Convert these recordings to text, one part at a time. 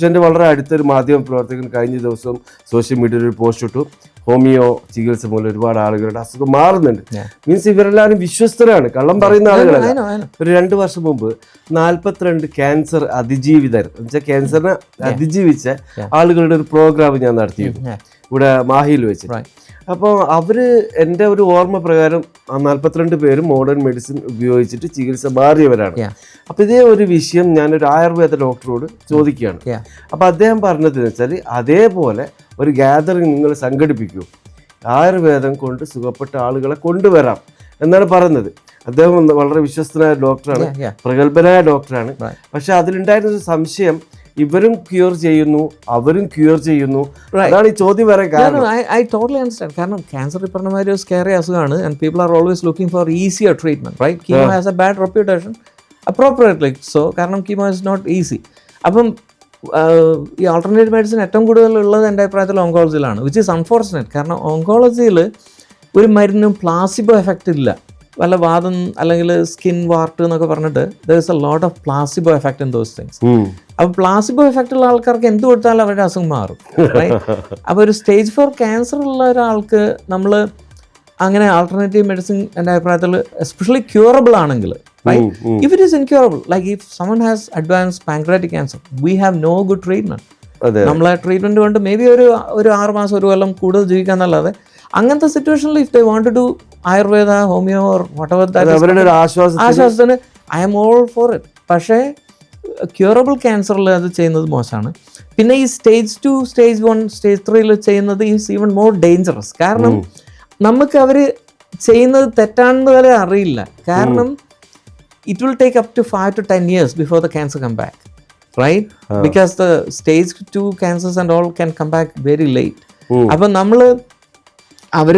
പക്ഷെ എന്റെ വളരെ അടുത്തൊരു മാധ്യമ പ്രവർത്തകൻ കഴിഞ്ഞ ദിവസം സോഷ്യൽ മീഡിയയിൽ ഒരു പോസ്റ്റ് ഇട്ടു. ഹോമിയോ ചികിത്സ മൂലം ഒരുപാട് ആളുകളുടെ അസുഖം മാറുന്നുണ്ട്. മീൻസ് ഇവരെല്ലാവരും വിശ്വസ്തരാണ്. കള്ളം പറയുന്ന ആളുകളല്ല. ഒരു രണ്ട് വർഷം മുമ്പ് നാൽപ്പത്തിരണ്ട് ക്യാൻസർ അതിജീവിതർ എന്നുവെച്ചാൽ ക്യാൻസറിനെ അതിജീവിച്ച ആളുകളുടെ ഒരു പ്രോഗ്രാം ഞാൻ നടത്തിയിരുന്നു. ഇവിടെ മാഹിയിൽ വെച്ച്. അപ്പോൾ അവർ എന്റെ ഒരു ഓർമ്മ പ്രകാരം ആ നാൽപ്പത്തിരണ്ട് പേരും മോഡേൺ മെഡിസിൻ ഉപയോഗിച്ചിട്ട് ചികിത്സ മാറിയവരാണ് അപ്പോൾ ഇതേ ഒരു വിഷയം ഞാനൊരു ആയുർവേദ ഡോക്ടറോട് ചോദിക്കുകയാണ്. അപ്പോൾ അദ്ദേഹം പറഞ്ഞത് വെച്ചാൽ അതേപോലെ ഒരു ഗ്യാതറിങ് നിങ്ങൾ സംഘടിപ്പിക്കൂ. ആയുർവേദം കൊണ്ട് സുഖപ്പെട്ട ആളുകളെ കൊണ്ടുവരാം എന്നാണ് പറയുന്നത്. അദ്ദേഹം വളരെ വിശ്വസ്തനായ ഡോക്ടറാണ്. പ്രഗത്ഭനായ ഡോക്ടറാണ്. പക്ഷെ അതിലുണ്ടായിരുന്ന ഒരു സംശയം ഇവരും ക്യൂർ ചെയ്യുന്നു അവരും ക്യൂർ ചെയ്യുന്നു. അതാണ് ഈ ചോദ്യം വരെ കാരണം. ഐ ഐ ടോട്ടലി അണ്ടർസ്റ്റാൻഡ് കാരണം ക്യാൻസർ ഈ പറഞ്ഞ മാതിരി ഒരു സ്കേറി അസുഖമാണ്. And people are always looking for easier treatment right chemo has a bad reputation appropriately so കാരണം കീമോ ഇസ് നോട്ട് ഈസി അപ്പം ഈ ആൾട്ടർനേറ്റീവ് മെഡിസിൻ ഏറ്റവും കൂടുതൽ ഉള്ളത് എന്റെ അഭിപ്രായത്തിൽ ഓങ്കോളജിയിലാണ് വിച്ച് ഈസ് അൺഫോർച്ചുനേറ്റ് കാരണം ഓങ്കോളജിയിൽ ഒരു മരുന്നും പ്ലാസിബോ എഫക്റ്റ് ഇല്ല. വല്ല വാദം അല്ലെങ്കിൽ സ്കിൻ വാർട്ട് എന്നൊക്കെ പറഞ്ഞിട്ട് there is a lot of placebo effect in those things. അപ്പോൾ പ്ലാസിബോ എഫക്റ്റ് ഉള്ള ആൾക്കാർക്ക് എന്ത് കൊടുത്താലും അവരുടെ അസുഖം മാറും അപ്പോൾ ഒരു സ്റ്റേജ് ഫോർ ക്യാൻസർ ഉള്ള ഒരാൾക്ക് നമ്മൾ അങ്ങനെ ആൾട്ടർനേറ്റീവ് മെഡിസിൻ എന്റെ അഭിപ്രായത്തിൽ എസ്പെഷ്യലി ക്യൂറബിൾ ആണെങ്കിൽ. If it is incurable like if someone has advanced pancreatic cancer we have no good treatment നമ്മളെ ട്രീറ്റ്മെന്റ് കൊണ്ട് മേ ബി ഒരു ഒരു ആറ് മാസം ഒരു കൊല്ലം കൂടുതൽ ജീവിക്കാന്നല്ലാതെ അങ്ങനത്തെ സിറ്റുവേഷനിൽ if they want to Ayurveda homeo or whatever ആശ്വാസത്തിന് I M all for it പക്ഷേ ക്യൂറബിൾ ക്യാൻസറിൽ അത് ചെയ്യുന്നത് മോശമാണ്. പിന്നെ ഈ stage two stage one stage ത്രീയിൽ ചെയ്യുന്നത് ഈസ് ഈവൺ മോർ ഡേഞ്ചറസ് കാരണം നമുക്ക് അവർ ചെയ്യുന്നത് തെറ്റാണെന്ന് വരെ അറിയില്ല. കാരണം it will take up to five to ten years before the cancer come back right because the stage two cancers and all can come back very late. അപ്പം നമ്മൾ അവർ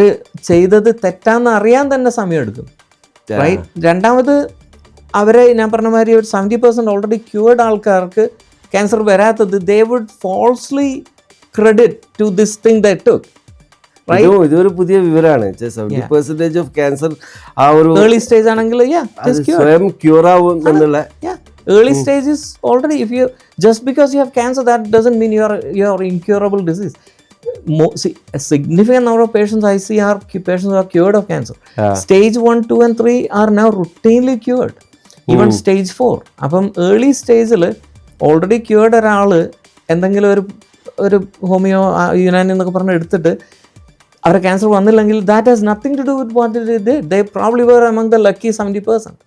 ചെയ്തത് തെറ്റാന്ന് അറിയാൻ തന്നെ സമയമെടുക്കും റൈറ്റ് രണ്ടാമത് അവരെ ഞാൻ പറഞ്ഞ മാതിരി ഒരു സെവന്റി പെർസെന്റ് ഓൾറെഡി ക്യൂർഡ് ആൾക്കാർക്ക് ക്യാൻസർ വരാത്തത് they would falsely credit to this thing they took ഇതും ഇതൊരു പുതിയ വിവരമാണ് പെർസെന്റേജ് ഓഫ് ക്യാൻസർ ആ ഒരു ഏർലി സ്റ്റേജ് ആണെങ്കിൽ സ്വയം ക്യൂർ ആവും എന്നുള്ള early stage is already if you just because you have cancer that doesn't mean you are you are incurable disease significant number of patients I see are patients who are cured of cancer. Stage 1, 2 and 3 are now routinely cured. Even stage four അപ്പം early സ്റ്റേജിൽ already cured ഒരാൾ എന്തെങ്കിലും ഒരു ഒരു homeo Unani എന്നൊക്കെ പറഞ്ഞ് എടുത്തിട്ട് അവരെ ക്യാൻസർ വന്നില്ലെങ്കിൽ that has nothing to do with what it they probably were among the lucky seventy percent